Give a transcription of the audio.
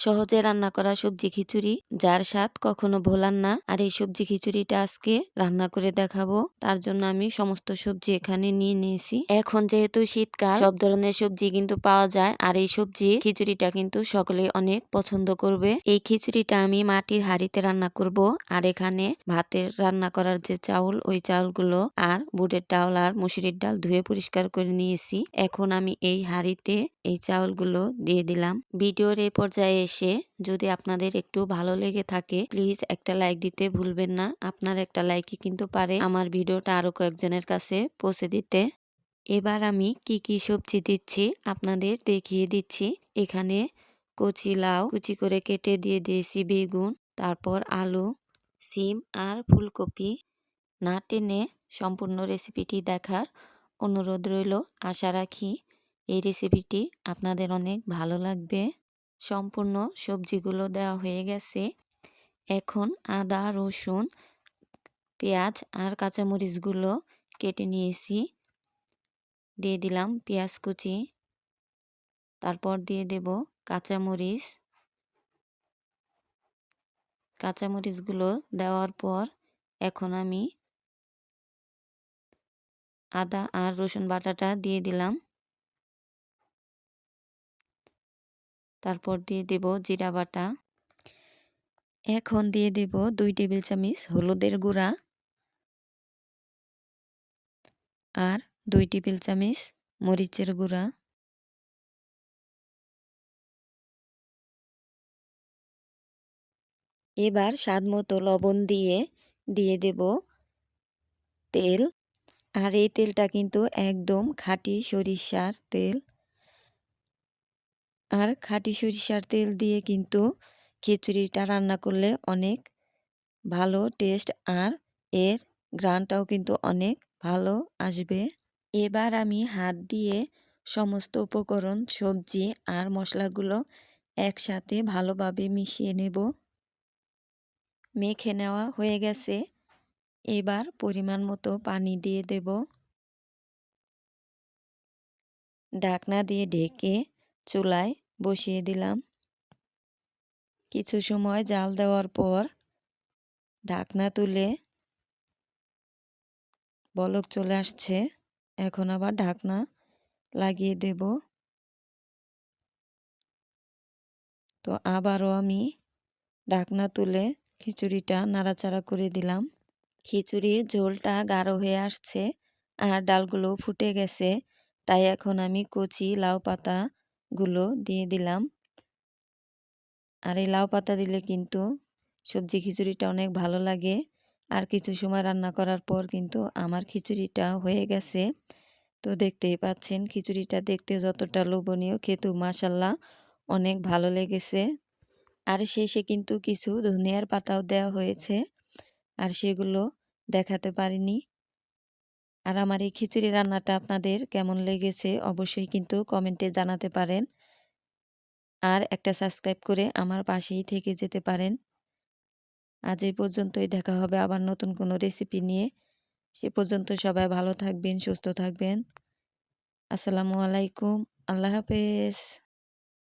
সহজে রান্না করা সবজি খিচুড়ি, যার স্বাদ কখনো ভোলার না। আর এই সবজি খিচুড়িটা আজকে রান্না করে দেখাবো। তার জন্য আমি সমস্ত সবজি এখানে নিয়ে নিয়েছি। এখন যেহেতু শীতকাল, সব ধরনের সবজি কিন্তু পাওয়া যায়। আর এই সবজি খিচুড়িটা কিন্তু সকলে অনেক পছন্দ করবে। এই খিচুড়িটা আমি মাটির হাঁড়িতে রান্না করব। আর এখানে ভাতের রান্না করার যে চাউল, ওই চাউলগুলো আর বুটের ডাল আর মুসুরির ডাল ধুয়ে পরিষ্কার করে নিয়েছি। এখন আমি এই হাঁড়িতে এই চাউলগুলো দিয়ে দিলাম। ভিডিওর এই পর্যায়ে এসে যদি আপনাদের একটু ভালো লেগে থাকে প্লিজ একটা লাইক দিতে ভুলবেন না। আপনার একটা লাইকই কিন্তু পারে আমার ভিডিওটা আরও কয়েকজনের কাছে পৌঁছে দিতে। এবার আমি কি কি সবজি দিচ্ছি আপনাদের দেখিয়ে দিচ্ছি। এখানে কচি লাউ, কুচি করে কেটে দিয়ে দিয়েছি বেগুন, তারপর আলু, সিম আর ফুলকপি। না টেনে সম্পূর্ণ রেসিপিটি দেখার অনুরোধ রইল। আশা রাখি এই রেসিপিটি আপনাদের অনেক ভালো লাগবে। সম্পূর্ণ সবজিগুলো দেওয়া হয়ে গেছে। এখন আদা, রসুন, পেঁয়াজ আর কাঁচামরিচগুলো কেটে নিয়েছি। দিয়ে দিলাম পেঁয়াজ কুচি। তারপর দিয়ে দেব কাঁচামরিচ। কাঁচামরিচগুলো দেওয়ার পর এখন আমি আদা আর রসুন বাটাটা দিয়ে দিলাম। তারপর দিয়ে দেব জিরা বাটা। এখন দিয়ে দেব দুই টেবিল চামচ হলুদের গুঁড়া। আর দুই টেবিল চামচ মরিচের গুঁড়া। এবার স্বাদ মতো লবণ দিয়ে দিয়ে দেব তেল। আর এই তেলটা কিন্তু একদম খাঁটি সরিষার তেল। আর খাঁটি সরিষার তেল দিয়ে কিন্তু খিচুড়িটা রান্না করলে অনেক ভালো টেস্ট আর এর গ্রানটাও কিন্তু অনেক ভালো আসবে। এবার আমি হাত দিয়ে সমস্ত উপকরণ, সবজি আর মশলাগুলো একসাথে ভালোভাবে মিশিয়ে নেব। মেখে নেওয়া হয়ে গেছে। এবার পরিমাণ মতো পানি দিয়ে দেব। ঢাকনা দিয়ে ঢেকে চুলায় বসিয়ে দিলাম। কিছু সময় জাল দেওয়ার পর ঢাকনা তুলে বলক চলে আসছে। এখন আবার ঢাকনা লাগিয়ে দেব। তো আবারও আমি ঢাকনা তুলে খিচুড়িটা নাড়াচাড়া করে দিলাম। খিচুড়ির ঝোলটা গাঢ় হয়ে আসছে আর ডালগুলো ফুটে গেছে। তাই এখন আমি কচি লাউ পাতাগুলো দিয়ে দিলাম। আর এই লাউ পাতা দিলে কিন্তু সবজি খিচুড়িটা অনেক ভালো লাগে। আর কিছু সময় রান্না করার পর কিন্তু আমার খিচুড়িটা হয়ে গেছে। তো দেখতেই পাচ্ছেন খিচুড়িটা দেখতে যতটা লোভনীয়, খেতেও মাসাল্লাহ অনেক ভালো লেগেছে। আর শেষে কিন্তু কিছু ধনিয়ার পাতাও দেওয়া হয়েছে। আর সেগুলো দেখাতে পারিনি। আর আমার এই খিচুড়ি রান্নাটা আপনাদের কেমন লেগেছে অবশ্যই কিন্তু কমেন্টে জানাতে পারেন। আর একটা সাবস্ক্রাইব করে আমার পাশেই থেকে যেতে পারেন। আজ এই পর্যন্তই, দেখা হবে আবার নতুন কোনো রেসিপি নিয়ে। সে পর্যন্ত সবাই ভালো থাকবেন, সুস্থ থাকবেন। আসসালামু আলাইকুম, আল্লাহ হাফেজ।